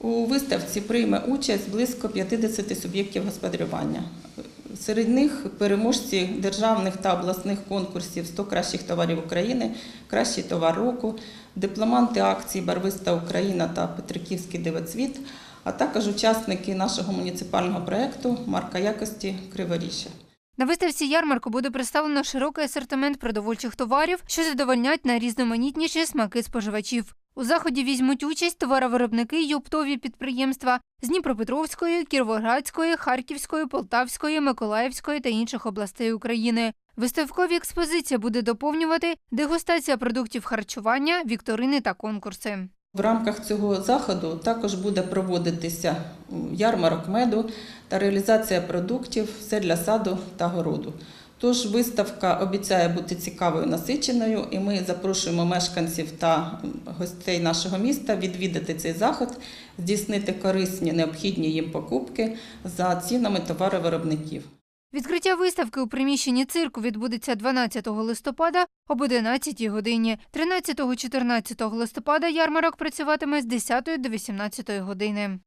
У виставці прийме участь близько 50 суб'єктів господарювання. Серед них переможці державних та обласних конкурсів 100 кращих товарів України, кращий товар року, дипломанти акцій Барвиста Україна та Петриківський дивоцвіт, а також учасники нашого муніципального проєкту Марка якості Криворіжжя. На виставці ярмарку буде представлено широкий асортимент продовольчих товарів, що задовольнять найрізноманітніші смаки споживачів. У заході візьмуть участь товаровиробники й оптові підприємства з Дніпропетровської, Кіровоградської, Харківської, Полтавської, Миколаївської та інших областей України. Виставкові експозиція буде доповнювати дегустація продуктів харчування, вікторини та конкурси. В рамках цього заходу також буде проводитися ярмарок меду та реалізація продуктів все для саду та городу. Тож виставка обіцяє бути цікавою, насиченою, і ми запрошуємо мешканців та гостей нашого міста відвідати цей заход, здійснити корисні необхідні їм покупки за цінами товаровиробників. Відкриття виставки у приміщенні цирку відбудеться 12 листопада об 11 годині. 13-14 листопада ярмарок працюватиме з 10 до 18 години.